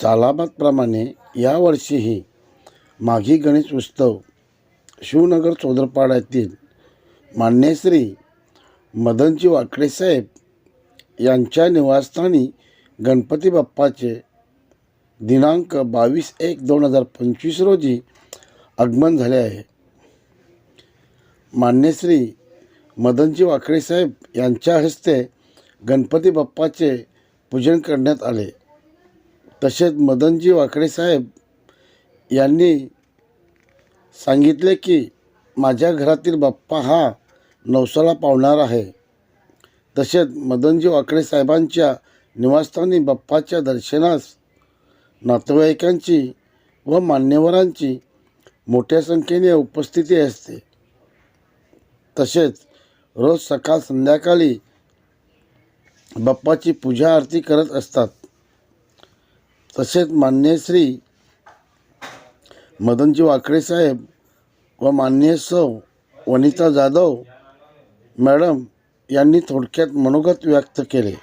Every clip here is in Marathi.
सालाबादप्रमाणे यावर्षीही माघी गणेश उत्सव शिवनगर चोदरपाड्यातील मान्यश्री मदनजी वाकडे साहेब यांच्या निवासस्थानी गणपती बाप्पाचे दिनांक बावीस एक दोन हजार पंचवीस रोजी आगमन झाले आहे. मान्यश्री मदनजी वाकडे साहेब यांच्या हस्ते गणपती बाप्पाचे पूजन करण्यात आले. तसेच मदनजी वाकडे साहेब यांनी सांगितले की माझ्या घरातील बाप्पा हा नवसाला पावणार आहे. तसेच मदनजी वाकडे साहेबांच्या निवासस्थानी बाप्पाच्या दर्शनास नातेवाईकांची व मान्यवरांची मोठ्या संख्येने उपस्थिती असते. तसेच रोज सकाळ संध्याकाळी बाप्पाची पूजा आरती करत असतात. तसेच मान्य श्री मदनजी वाकडे साहेब व मान्य सौ वनिता जाधव मॅडम यांनी थोडक्यात मनोगत व्यक्त केले.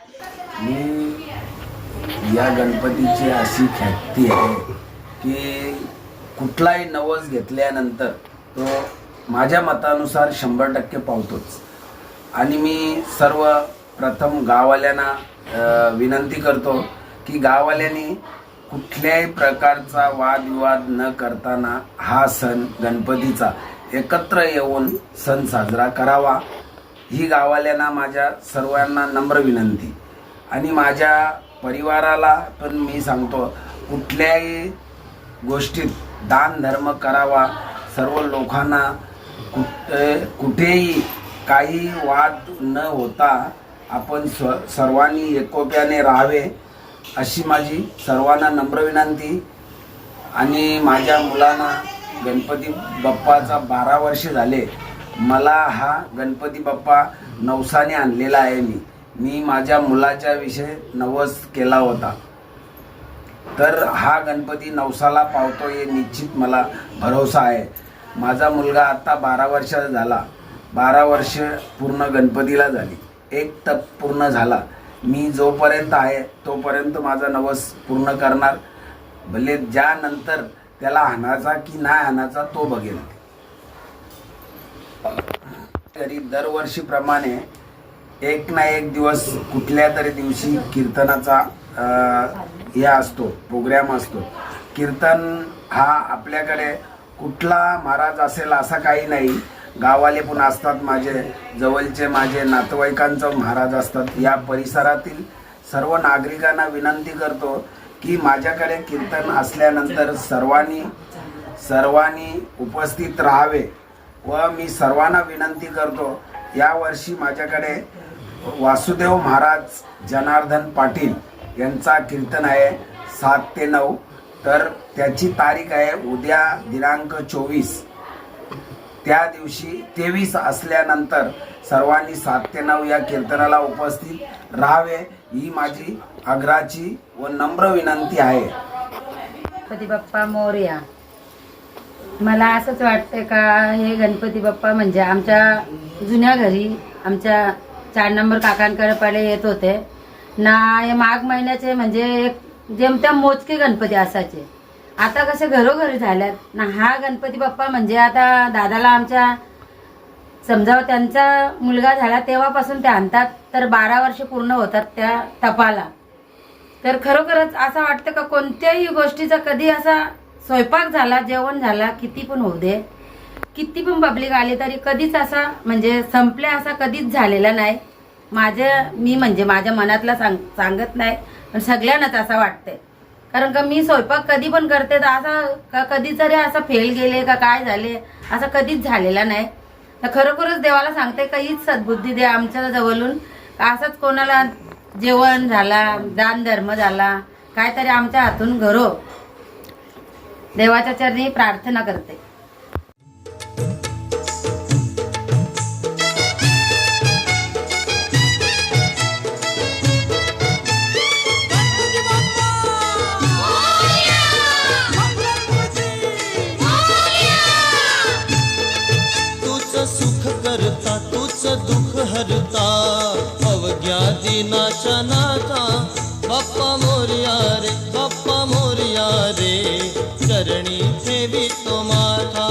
मी या गणपतीची अशी ख्याती आहे की कुठलाही नवस घेतल्यानंतर तो माझ्या मतानुसार शंभर टक्के पावतोच. आणि मी सर्व प्रथम गाववाल्यांना विनंती करतो की गाववाल्यांनी कुठल्याही प्रकारचा वादविवाद न करताना हा सण गणपतीचा एकत्र येऊन सण साजरा करावा. ही गावाल्यांना माझ्या सर्वांना नम्र विनंती. आणि माझ्या परिवाराला पण मी सांगतो कुठल्याही गोष्टीत दान धर्म करावा. सर्व लोकांना कुठे कुठेही काही वाद न होता आपण स्व सर्वांनी एकोप्याने राहावे. अशी माझी सर्वांना नम्र विनंती आणि माझ्या मुलांना गणपती बाप्पाचा बारा वर्ष झाले. मला हा गणपती बाप्पा नवसाने आणलेला आहे मी. मी माझ्या मुलाच्या विषयी नवस केला होता. तर हा गणपती नवसाला पावतो हे निश्चित मला भरोसा आहे. माझा मुलगा आत्ता बारा वर्षाचा झाला. बारा वर्ष पूर्ण गणपतीला झाली. एक तप पूर्ण झाला. मी जोपर्यंत आहे तोपर्यंत माझा नवस पूर्ण करणार. भले ज्यानंतर त्याला आणायचा की नाही आणायचा तो बघेल. तरी दरवर्षीप्रमाणे एक ना एक दिवस कुठल्या तरी दिवशी कीर्तनाचा हे असतो प्रोग्राम असतो. कीर्तन हा आपल्याकडे कुठला महाराज असेल असा काही नाही. गावाले पण असतात माझे जवळचे माझे नातेवाईकांचं महाराज असतात. या परिसरातील सर्व नागरिकांना विनंती करतो की माझ्याकडे कीर्तन असल्यानंतर सर्वांनी सर्वांनी उपस्थित राहावे व मी सर्वांना विनंती करतो यावर्षी माझ्याकडे वासुदेव महाराज जनार्दन पाटील यांचा कीर्तन आहे सात ते नऊ. तर त्याची तारीख आहे उद्या दिनांक चोवीस. त्या दिवशी तेवीस असल्यानंतर सर्वांनी सात ते नऊ या कीर्तनाला उपस्थित राहावे ही माझी आग्रहाची व नम्र विनंती आहे. गणपती बाप्पा मोर्या. मला असंच वाटतं का हे गणपती बाप्पा म्हणजे आमच्या जुन्या घरी आमच्या चार नंबर काकांकडे पहिले येत होते. ना हे माघ महिन्याचे म्हणजे एक जेमत्या मोजके गणपती असायचे. आता कसे घरोघरी झाल्यात. ना हा गणपती बाप्पा म्हणजे आता दादाला आमच्या समजा त्यांचा मुलगा झाला तेव्हापासून ते आणतात तर बारा वर्ष पूर्ण होतात त्या तपाला तर खरोखरच असं वाटतं का कोणत्याही गोष्टीचा कधी असा स्वयंपाक झाला जेवण झाला किती पण होऊ दे किती पण पब्लिक आली तरी कधीच असा म्हणजे संपल्या असा कधीच झालेला नाही. माझ्या मी म्हणजे माझ्या मनातला सांग सांगत नाही पण सगळ्यांनाच असं वाटतंय. कारण का मी स्वयंपाक कधी पण करते तर असा का कधी तरी असा फेल गेले का काय झाले असं कधीच झालेला नाही. तर खरोखरच देवाला सांगते का हीच सद्बुद्धी दे आमच्या जवळून. असंच कोणाला जेवण झाला दान धर्म झाला काहीतरी आमच्या हातून घरो. देवाच्या चरणी प्रार्थना करते. तूच दुःख हरता अवघ्या दिनाच्या नाथा बाप्पा मोर्या रे बाप्पा मोर्या रे चरणी ठेवी तो माथा.